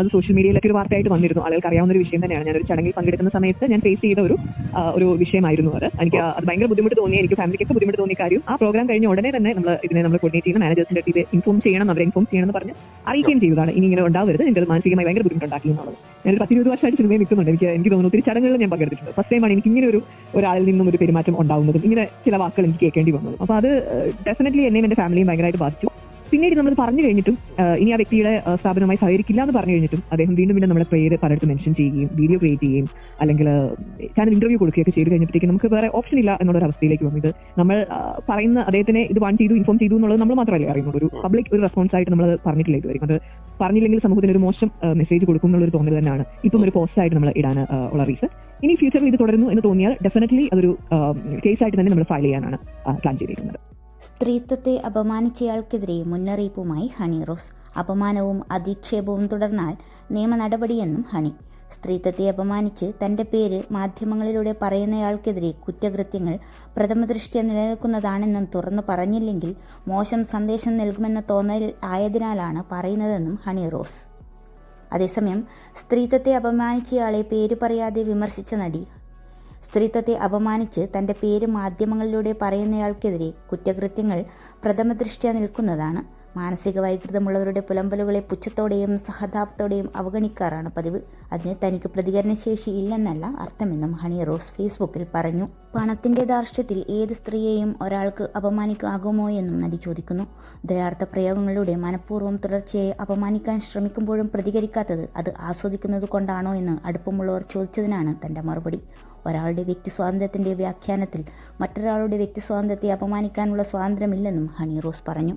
അത് സോഷ്യൽ മീഡിയയിലൊക്കെ ഒരു വാർത്തയായിട്ട് വന്നിരുന്നു. ആളുകൾക്ക് അറിയാവുന്ന ഒരു വിഷയം തന്നെയാണ്. ഞാനൊരു ചടങ്ങിൽ പങ്കെടുക്കുന്ന സമയത്ത് ഞാൻ ഫേസ് ചെയ്ത ഒരു ഒരു വിഷയമായിരുന്നു അത്. എനിക്ക് അത് ഭയങ്കര ബുദ്ധിമുട്ട് തോന്നി. എനിക്ക് ഫാമിലിക്കൊക്കെ ബുദ്ധിമുട്ട് തോന്നിയ കാര്യം ആ പ്രോഗ്രാം കഴിഞ്ഞ ഉടനെ തന്നെ നമ്മൾ ഇതിനെ നമ്മൾ കോർഡിനേറ്റ് ചെയ്യുന്ന മാനേജേഴ്സിന്റെ ഇത് ഇൻഫോം ചെയ്യണം അവരെ ഇൻഫോം ചെയ്യണം എന്ന് പറഞ്ഞ് അറിയിക്കുകയും ചെയ്തതാണ്. ഇനി ഇങ്ങനെ ഉണ്ടാവരുത്. എനിക്ക് അത് മാനസികമായി ഭയങ്കര ബുദ്ധിമുട്ടുണ്ടാക്കി എന്നുള്ളത്. ഞാനൊരു പത്തിരുപത് വർഷമായിട്ട് സിനിമയിൽ നിൽക്കുന്നുണ്ട്. എനിക്ക് എനിക്ക് തോന്നുന്നു ഒത്തിരി ചടങ്ങുകളിൽ ഞാൻ പങ്കെടുത്തിട്ടുണ്ട്. ഫസ്റ്റ് ടൈമാണ് എനിക്ക് ഇങ്ങനെ ഒരു ഒരാളിൽ നിന്നും ഒരു പെരുമാറ്റം ഉണ്ടാവുന്നതും. ഇങ്ങനെ ചില വാക്കുകൾ എനിക്ക് കേൾക്കേണ്ടി വന്നത്. അപ്പോൾ അത് ഡെഫിനറ്റ്ലി എന്നെയും എന്റെ ഫാമിലിയും ഭയങ്കരമായിട്ട് ബാധിച്ചു. പിന്നീട് നമ്മൾ പറഞ്ഞു കഴിഞ്ഞിട്ടും ഇനി ആ വ്യക്തിയുടെ സ്ഥാപനമായി സഹകരിക്കില്ല എന്ന് പറഞ്ഞു കഴിഞ്ഞിട്ടും അദ്ദേഹം വീണ്ടും വീണ്ടും നമ്മുടെ പേര് പലയിടത്തും മെൻഷൻ ചെയ്യുകയും വീഡിയോ ക്രിയേറ്റ് ചെയ്യുകയും അല്ലെങ്കിൽ ചാനൽ ഇന്റർവ്യൂ കൊടുക്കുകയൊക്കെ ചെയ്ത് കഴിഞ്ഞപ്പോഴത്തേക്കും നമുക്ക് വേറെ ഓപ്ഷൻ ഇല്ല എന്നുള്ള അവസ്ഥയിലേക്ക് വന്നു. ഇത് നമ്മൾ പറയുന്ന അദ്ദേഹത്തിനെ ഇത് വാൺ ചെയ്തു ഇൻഫോം ചെയ്തു എന്നുള്ളത് നമ്മൾ മാത്രമല്ല അറിയുന്നത് ഒരു പബ്ലിക് ഒരു റെസ്പോൺസ് ആയിട്ട് നമ്മൾ പറഞ്ഞിട്ടില്ല ഇതുവരെയും. അത് പറഞ്ഞില്ലെങ്കിൽ സമൂഹത്തിന് ഒരു മോശം മെസ്സേജ് കൊടുക്കും എന്നുള്ളൊരു തോന്നൽ തന്നെയാണ് ഇപ്പം ഒരു പോസ്റ്റ് ആയിട്ട് നമ്മൾ ഇടാൻ ഉള്ള റീസൺ ഇനി ഫ്യൂച്ചറിൽ ഇത് തുടരുന്നു എന്ന് തോന്നിയാൽ ഡെഫിനറ്റ്ലി അതൊരു കേസ് ആയിട്ട് തന്നെ നമ്മൾ ഫയൽ ചെയ്യാനാണ് പ്ലാൻ ചെയ്തിരിക്കുന്നത്. സ്ത്രീത്വത്തെ അപമാനിച്ചയാൾക്കെതിരെ മുന്നറിയിപ്പുമായി ഹണി റോസ്. അപമാനവും അധിക്ഷേപവും തുടർന്നാൽ നിയമ നടപടിയെന്നും ഹണി. സ്ത്രീത്വത്തെ അപമാനിച്ച് തന്റെ പേര് മാധ്യമങ്ങളിലൂടെ പറയുന്നയാൾക്കെതിരെ കുറ്റകൃത്യങ്ങൾ പ്രഥമദൃഷ്ട്യ നിലനിൽക്കുന്നതാണെന്നും തുറന്നു പറഞ്ഞില്ലെങ്കിൽ മോശം സന്ദേശം നൽകുമെന്ന തോന്നൽ ആയതിനാലാണ് പറയുന്നതെന്നും ഹണി റോസ്. അതേസമയം സ്ത്രീത്വത്തെ അപമാനിച്ചയാളെ പേര് പറയാതെ വിമർശിച്ച നടി സ്ത്രീത്വത്തെ അപമാനിച്ച് തന്റെ പേര് മാധ്യമങ്ങളിലൂടെ പറയുന്നയാൾക്കെതിരെ കുറ്റകൃത്യങ്ങൾ പ്രഥമദൃഷ്ട്യാ നിൽക്കുന്നതാണ്. മാനസിക വൈകൃതമുള്ളവരുടെ പുലമ്പലുകളെ പുച്ഛത്തോടെയും സഹതാപത്തോടെയും അവഗണിക്കാറാണ് പതിവ്. അതിന് തനിക്ക് പ്രതികരണശേഷി ഇല്ലെന്നല്ല അർത്ഥമെന്നും ഹണി റോസ് ഫേസ്ബുക്കിൽ പറഞ്ഞു. പണത്തിന്റെ ധാർഷ്ട്യത്തിൽ ഏത് സ്ത്രീയെയും ഒരാൾക്ക് അപമാനിക്കാകുമോ എന്നും നടി ചോദിക്കുന്നു. ദയാർത്ഥ പ്രയോഗങ്ങളിലൂടെ മനഃപൂർവം തുടർച്ചയായി അപമാനിക്കാൻ ശ്രമിക്കുമ്പോഴും പ്രതികരിക്കാത്തത് അത് ആസ്വദിക്കുന്നത് കൊണ്ടാണോ എന്ന് അടുപ്പമുള്ളവർ ചോദിച്ചതിനാണ് തന്റെ മറുപടി. ഒരാളുടെ വ്യക്തി സ്വാതന്ത്ര്യത്തിന്റെ വ്യാഖ്യാനത്തിൽ മറ്റൊരാളുടെ വ്യക്തി സ്വാതന്ത്ര്യത്തെ അപമാനിക്കാനുള്ള സ്വാതന്ത്ര്യമില്ലെന്നും ഹണി റോസ് പറഞ്ഞു.